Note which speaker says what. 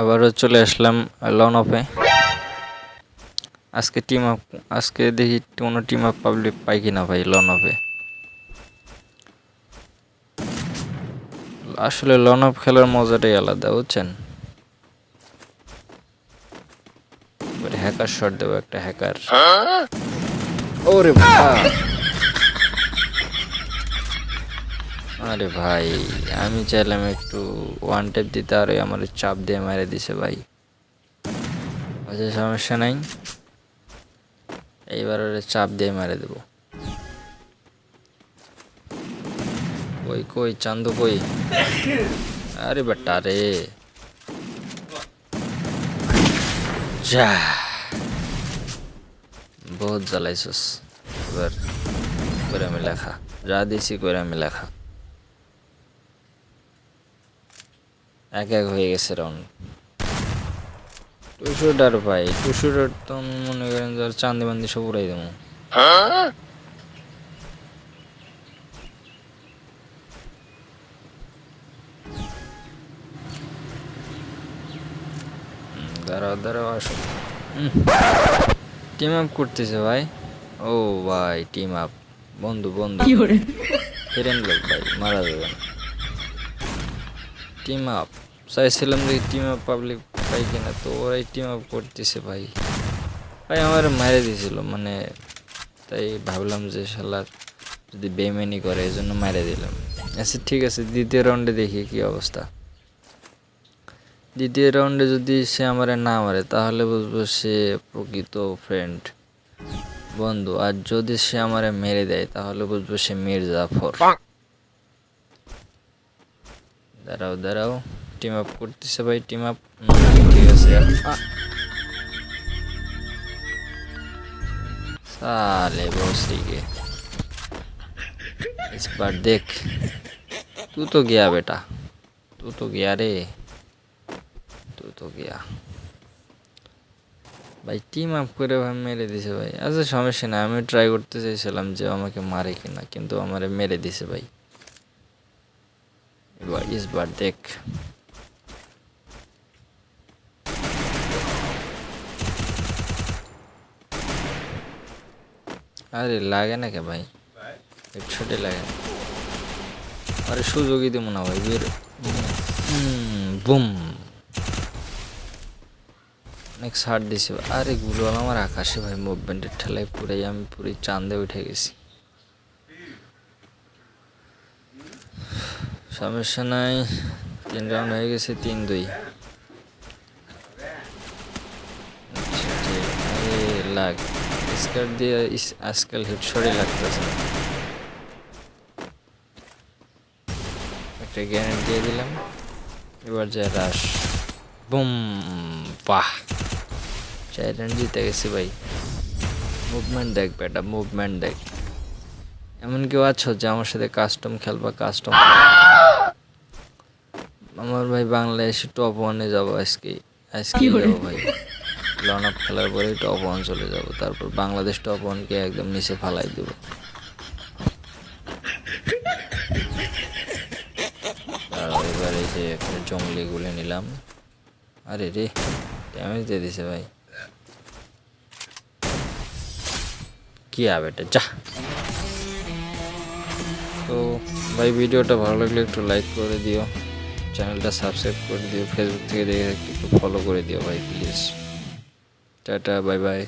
Speaker 1: আবারও চলে আসলাম লন অফে আজকে টিম আপ আজকে দেখি কোনো টিম আপ পাবলিক পাই কিনা ভাই লন অফে আসলে লন অফ খেলার মজাটাই আলাদা বুঝছেন? হ্যাকার শট দেবো একটা হ্যাকার ওরে ভাই আরে ভাই, আমি চাইলাম একটু ওয়ান টেপ দিতে, আর আমার চাপ দিয়ে মেরে দিছে ভাই। আচ্ছা সমস্যা নাই? এইবার ওরে চাপ দিয়ে মেরে দেবো। কই কই, চান্দু কই? আরে বেটা রে। যা। বহুত জ্বালাইছস। এবার করে আমি লেখা। যা দিছি, করে আমি লেখা। এক এক হয়ে গেছে রাউন্ড টুসুটার ভাই টুসুটার তো আমি মনে করেন যে আর চান্দি বান্দি সব উড়াই দেবো। দাঁড়াও দাঁড়াও আসো। টিম আপ করতেছে ভাই। ও ভাই টিম আপ বন্ধু বন্ধু। ফিরেন লোক ভাই মারা যাবে। না টিম আপ চাইছিলাম যে টিম আপ পাবলিক পাই কিনা তো ওরাই টিম আপ করতেছে ভাই। ভাই আমার মারে দিয়েছিল মানে তাই ভাবলাম যে শালার যদি বেমেনি করে এই জন্য মারে দিলাম। আচ্ছা ঠিক আছে দ্বিতীয় রাউন্ডে দেখি কি অবস্থা। দ্বিতীয় রাউন্ডে যদি সে আমারে না মারে তাহলে বুঝব সে প্রকৃত ফ্রেন্ড বন্ধু। আর যদি সে আমারে মেরে দেয় তাহলে বুঝব সে মির্জাফর দাঁড়াও দাঁড়াও। টিম আপ করতেছে ভাই টিম আপ ঠিক আছে আ! साले भोसड़ी के इस बार देख तू तो गया बेटा तू तो गया रे तू तो गया ভাই টিম আপ করে ভাই মেরে দিছে ভাই আচ্ছা সমস্যা না আমি ট্রাই করতে চাইছিলাম যে আমাকে মারে কিনা কিন্তু আমারে মেরে দিছে ভাই এবার ইসবার দেখ আরে লাগে না কে ভাই? হেডশটে লাগে না। আরে সুযোগই দেবো না ভাই বের। বুম। অনেক ছাড় দিছে আরে গুলো আমার আকাশে ভাই মুভমেন্টের ঠেলায় পুরাই আমি পুরো চাঁদে উঠে গেছি। সমস্যা নাই তিন রাউন্ড হয়ে গেছে তিন দুই। আচ্ছা, লাগ। স্কার দিয়ে আজকাল হেডশটই লাগতেছে একটা গ্রেনেড দিয়ে দিলাম। এবার যায় রাশ বুম বাহ। চার রান জিতে গেছি ভাই। মুভমেন্ট দেখ বেটা মুভমেন্ট দেখ। এমন কেউ আছো যে আমার সাথে কাস্টম খেলবা কাস্টম আমার ভাই বাংলাদেশে টপ ওয়ানে যাব আজকে। আজকে যাব ভাই। লন আপ খেলার পরেই টপ ওয়ান চলে যাব। তারপর বাংলাদেশ টপ ওয়ানকে একদম নিচে ফালাই দেব। এবার এই যে একটা জঙ্গলি গুলে নিলাম। আরে রে ড্যামেজ দিয়ে দিছে ভাই। কি হবে এটা? যা। তো ভাই, ভিডিওটা ভালো লাগলে একটু লাইক করে দিও। চ্যানেলটা সাবস্ক্রাইব করে দিও। ফেসবুক থেকে দেখে একটু ফলো করে দিও ভাই প্লিজ টাটা বাই বাই।